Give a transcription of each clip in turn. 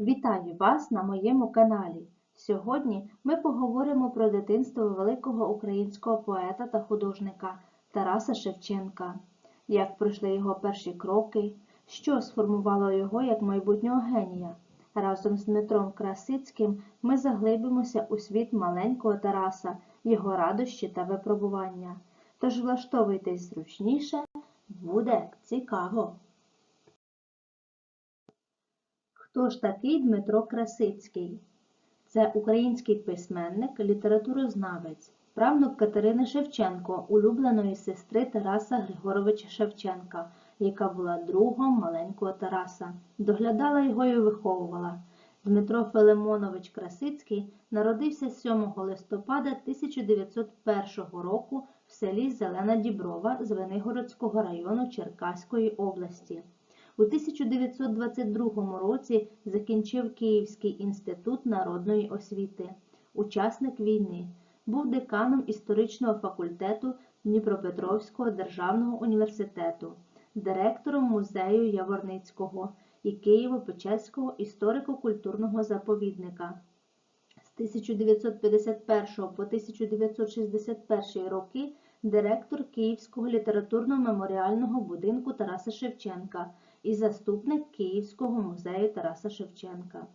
Вітаю вас на моєму каналі. Сьогодні ми поговоримо про дитинство великого українського поета та художника Тараса Шевченка, як пройшли його перші кроки, що сформувало його як майбутнього генія. Разом з Дмитром Красицьким ми заглибимося у світ маленького Тараса, його радощі та випробування. Тож влаштовуйтесь зручніше, буде цікаво. Хто ж такий Дмитро Красицький? Це український письменник, літературознавець, правнук Катерини Шевченко, улюбленої сестри Тараса Григоровича Шевченка, яка була другом маленького Тараса, доглядала його і виховувала. Дмитро Филимонович Красицький народився 7 листопада 1901 року в селі Зелена Діброва Звенигородського району Черкаської області. У 1922 році закінчив Київський інститут народної освіти, учасник війни, був деканом історичного факультету Дніпропетровського державного університету, директором музею Яворницького і Києво-Печерського історико-культурного заповідника. З 1951 по 1961 роки директор Київського літературно-меморіального будинку Тараса Шевченка і заступник Київського музею Тараса Шевченка.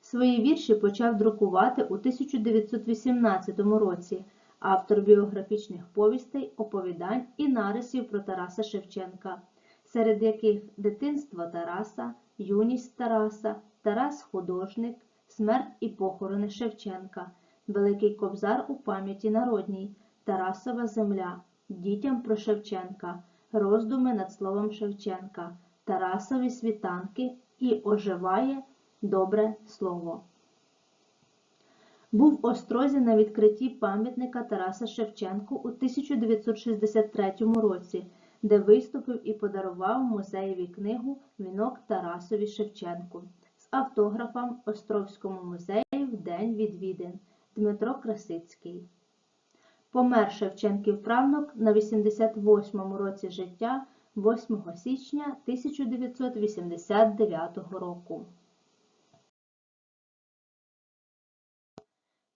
Свої вірші почав друкувати у 1918 році, автор біографічних повістей, оповідань і нарисів про Тараса Шевченка, серед яких Дитинство Тараса, Юність Тараса, Тарас художник, Смерть і похорони Шевченка, Великий Кобзар у пам'яті народній, Тарасова земля, Дітям про Шевченка, Роздуми над словом Шевченка. Тарасові світанки і оживає добре слово. Був в Острозі на відкритті пам'ятника Тараса Шевченку у 1963 році, де виступив і подарував музеєві книгу Вінок Тарасові Шевченку з автографом Островському музеї в День відвідин Дмитро Красицький. Помер Шевченків правнук на 88-му році життя 8 січня 1989 року.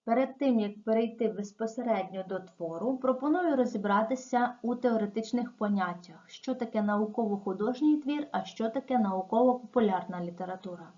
Перед тим, як перейти безпосередньо до твору, пропоную розібратися у теоретичних поняттях, що таке науково-художній твір, а що таке науково-популярна література.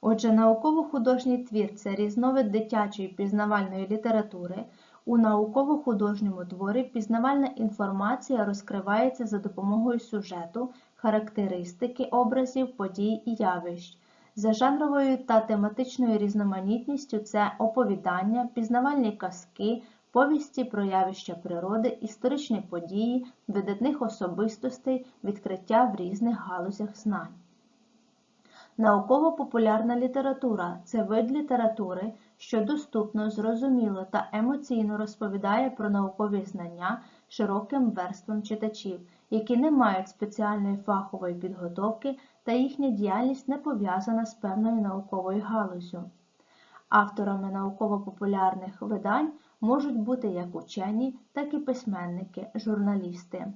Отже, науково-художній твір це різновид дитячої пізнавальної літератури. У науково-художньому творі пізнавальна інформація розкривається за допомогою сюжету, характеристики образів, подій і явищ. За жанровою та тематичною різноманітністю це оповідання, пізнавальні казки, повісті про явища природи, історичні події, видатних особистостей, відкриття в різних галузях знань. Науково-популярна література це вид літератури, що доступно, зрозуміло та емоційно розповідає про наукові знання широким верствам читачів, які не мають спеціальної фахової підготовки та їхня діяльність не пов'язана з певною науковою галузю. Авторами науково-популярних видань можуть бути як учені, так і письменники, журналісти.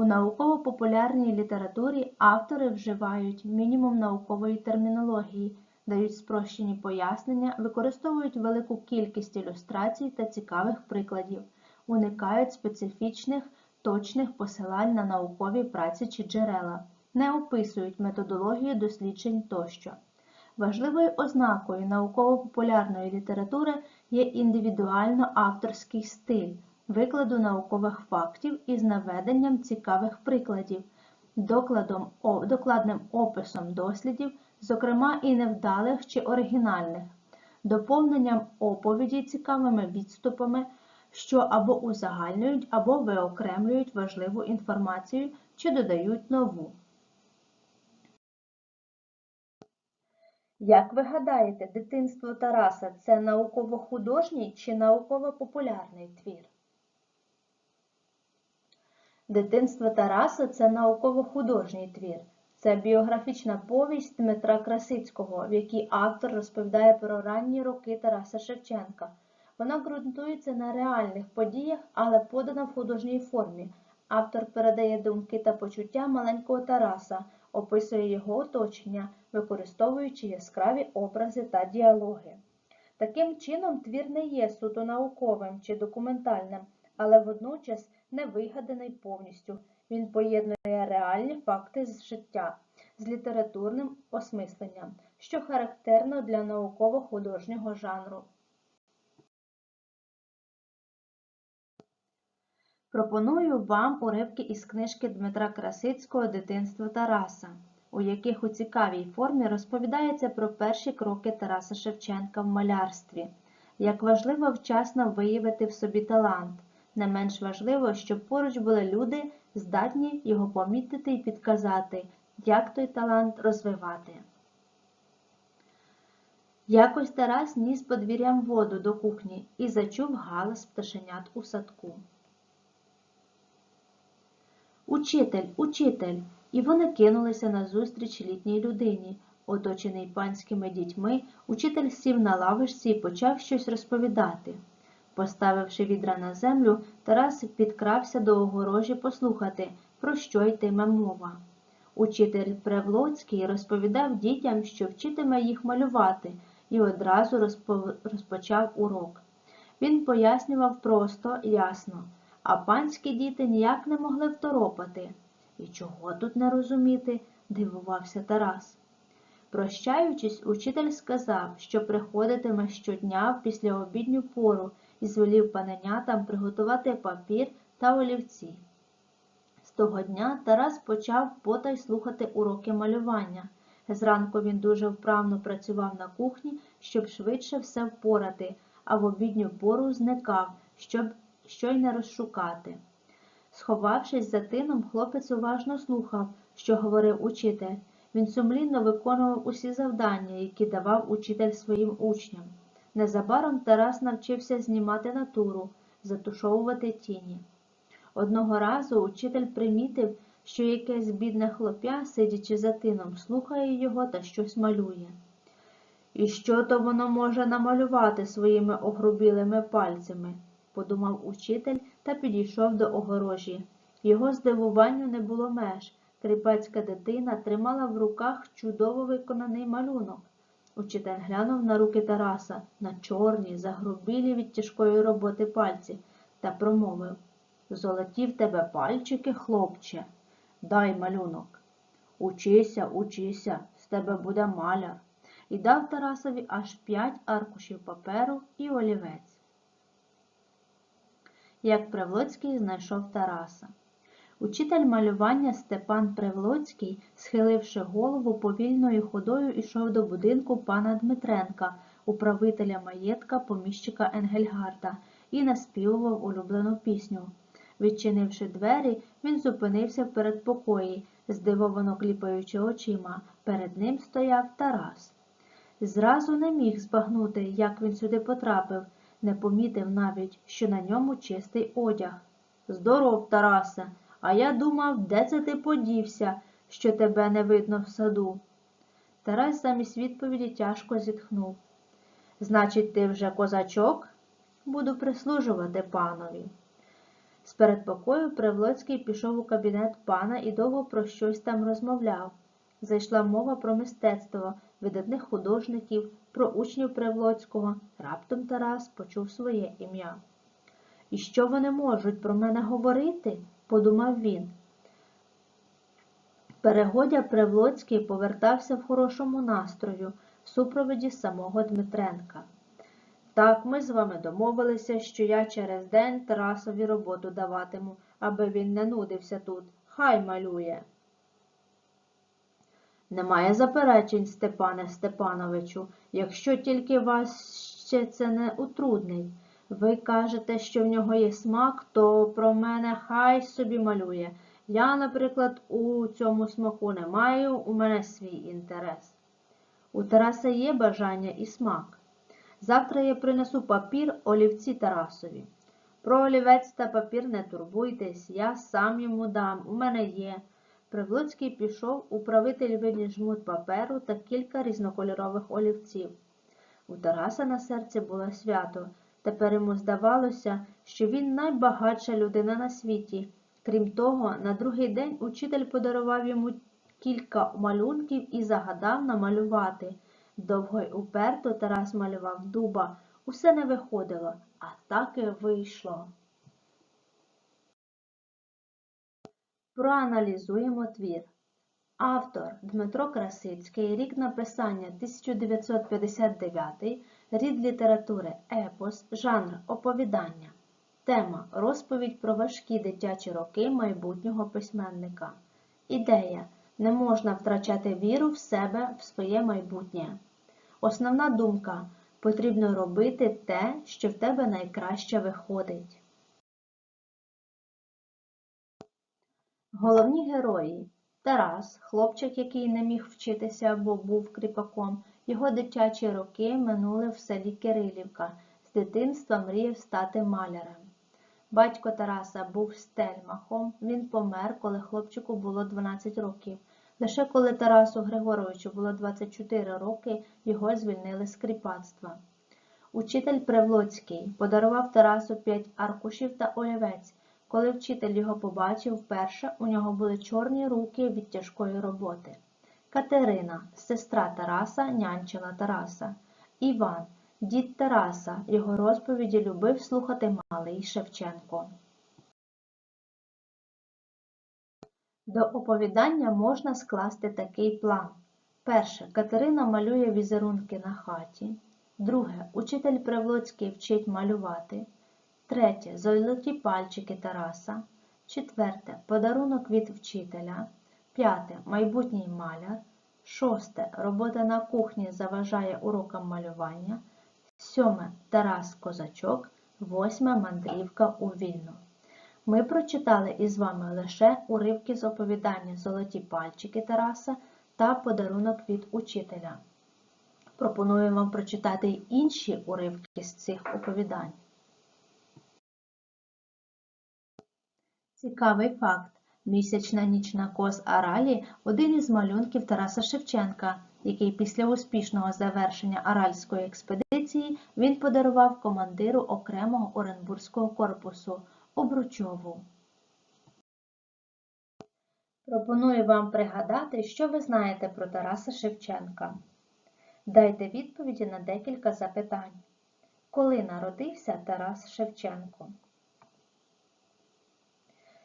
У науково-популярній літературі автори вживають мінімум наукової термінології, дають спрощені пояснення, використовують велику кількість ілюстрацій та цікавих прикладів, уникають специфічних, точних посилань на наукові праці чи джерела, не описують методологію досліджень тощо. Важливою ознакою науково-популярної літератури є індивідуально авторський стиль викладу наукових фактів із наведенням цікавих прикладів, докладом, докладним описом дослідів, зокрема і невдалих чи оригінальних, доповненням оповіді цікавими відступами, що або узагальнюють, або виокремлюють важливу інформацію чи додають нову. Як ви гадаєте, дитинство Тараса це науково-художній чи науково-популярний твір? Дитинство Тараса це науково-художній твір. Це біографічна повість Дмитра Красицького, в якій автор розповідає про ранні роки Тараса Шевченка. Вона ґрунтується на реальних подіях, але подана в художній формі. Автор передає думки та почуття маленького Тараса, описує його оточення, використовуючи яскраві образи та діалоги. Таким чином, твір не є суто науковим чи документальним, але водночас не вигаданий повністю. Він поєднує реальні факти з життя з літературним осмисленням, що характерно для науково-художнього жанру. Пропоную вам уривки із книжки Дмитра Красицького Дитинство Тараса, у яких у цікавій формі розповідається про перші кроки Тараса Шевченка в малярстві. Як важливо вчасно виявити в собі талант, не менш важливо, щоб поруч були люди, здатні його помітити і підказати, як той талант розвивати. Якось Тарас ніс подвір'ям воду до кухні і зачув галас пташенят у садку. Учитель, учитель! І вони кинулися назустріч літній людині. Оточений панськими дітьми, учитель сів на лавишці і почав щось розповідати. Поставивши відра на землю, Тарас підкрався до огорожі послухати, про що йтиме мова. Учитель Превлоцький розповідав дітям, що вчитиме їх малювати, і одразу розпочав урок. Він пояснював просто, ясно, а панські діти ніяк не могли второпати. І чого тут не розуміти? дивувався Тарас. Прощаючись, учитель сказав, що приходитиме щодня в післяобідню пору і звелів паненятам приготувати папір та олівці. З того дня Тарас почав потай слухати уроки малювання. Зранку він дуже вправно працював на кухні, щоб швидше все впорати, а в обідню пору зникав, щоб що й не розшукати. Сховавшись за тином, хлопець уважно слухав, що говорив учитель. Він сумлінно виконував усі завдання, які давав учитель своїм учням. Незабаром Тарас навчився знімати натуру, затушовувати тіні. Одного разу учитель примітив, що якесь бідне хлоп'я, сидячи за тином, слухає його та щось малює. І що то воно може намалювати своїми огрубілими пальцями, подумав учитель та підійшов до огорожі. Його здивуванню не було меж. Кріпацька дитина тримала в руках чудово виконаний малюнок. Учитель глянув на руки Тараса, на чорні, загрубілі від тяжкої роботи пальці, та промовив Золоті в тебе пальчики, хлопче, дай малюнок. Учися, учися, з тебе буде маляр. І дав Тарасові аж п'ять аркушів паперу і олівець. Як Привлоцький знайшов Тараса. Учитель малювання Степан Привлоцький, схиливши голову, повільною ходою йшов до будинку пана Дмитренка, управителя маєтка поміщика Енгельгарда, і наспівував улюблену пісню. Відчинивши двері, він зупинився в передпокої, здивовано кліпаючи очима. Перед ним стояв Тарас. Зразу не міг збагнути, як він сюди потрапив, не помітив навіть, що на ньому чистий одяг. Здоров, Тарасе, а я думав, де це ти подівся, що тебе не видно в саду. Тарас замість відповіді тяжко зітхнув. Значить, ти вже козачок? Буду прислужувати панові. З передпокою Привлоцький пішов у кабінет пана і довго про щось там розмовляв. Зайшла мова про мистецтво, видатних художників, про учнів Привлоцького. Раптом Тарас почув своє ім'я. І що вони можуть про мене говорити? Подумав він. Перегодя Привлоцький повертався в хорошому настрою в супроводі самого Дмитренка. Так, ми з вами домовилися, що я через день Тарасові роботу даватиму, аби він не нудився тут. Хай малює. Немає заперечень, Степане Степановичу, якщо тільки вас ще це не утруднить. Ви кажете, що в нього є смак, то про мене хай собі малює. Я, наприклад, у цьому смаку не маю, у мене свій інтерес. У Тараса є бажання і смак. Завтра я принесу папір олівці Тарасові. Про олівець та папір не турбуйтесь, я сам йому дам, у мене є. Привлоцький пішов, управитель виніс жмут паперу та кілька різнокольорових олівців. У Тараса на серці було свято. Тепер йому здавалося, що він найбагатша людина на світі. Крім того, на другий день учитель подарував йому кілька малюнків і загадав намалювати. Довго й уперто Тарас малював дуба. Усе не виходило, а так і вийшло. Проаналізуємо твір. Автор Дмитро Красицький, рік написання 1959, рід літератури епос, жанр оповідання. Тема розповідь про важкі дитячі роки майбутнього письменника. Ідея не можна втрачати віру в себе, в своє майбутнє. Основна думка потрібно робити те, що в тебе найкраще виходить. Головні герої Тарас, хлопчик, який не міг вчитися, бо був кріпаком. Його дитячі роки минули в селі Кирилівка. З дитинства мріяв стати малярем. Батько Тараса був стельмахом. Він помер, коли хлопчику було 12 років. Лише коли Тарасу Григоровичу було 24 роки, його звільнили з кріпацтва. Учитель Привлоцький подарував Тарасу 5 аркушів та олівець. Коли вчитель його побачив вперше, у нього були чорні руки від тяжкої роботи. Катерина, сестра Тараса, нянчила Тараса. Іван, дід Тараса, його розповіді любив слухати малий Шевченко. До оповідання можна скласти такий план. Перше. Катерина малює візерунки на хаті. Друге. Учитель Привлоцький вчить малювати. Третє. Золоті пальчики Тараса. Четверте. Подарунок від вчителя. П'яте. Майбутній маляр. Шосте. Робота на кухні заважає урокам малювання. Сьоме. Тарас Козачок. Восьме. Мандрівка у вільну. Ми прочитали із вами лише уривки з оповідання Золоті пальчики Тараса та подарунок від учителя. Пропоную вам прочитати й інші уривки з цих оповідань. Цікавий факт. Місячна нічна коз Аралі – один із малюнків Тараса Шевченка, який після успішного завершення Аральської експедиції він подарував командиру окремого Оренбурзького корпусу Обручову. Пропоную вам пригадати, що ви знаєте про Тараса Шевченка. Дайте відповіді на декілька запитань. Коли народився Тарас Шевченко?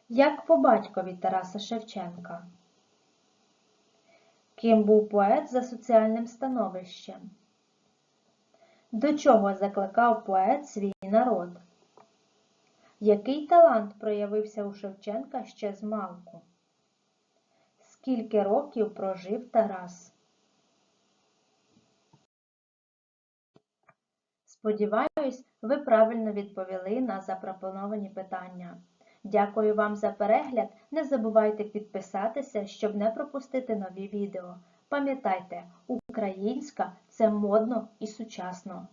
Як по батькові Тараса Шевченка? Ким був поет за соціальним становищем? До чого закликав поет свій народ? Який талант проявився у Шевченка ще з малку? Скільки років прожив Тарас? Сподіваюсь, ви правильно відповіли на запропоновані питання. Дякую вам за перегляд. Не забувайте підписатися, щоб не пропустити нові відео. Пам'ятайте, українська це модно і сучасно.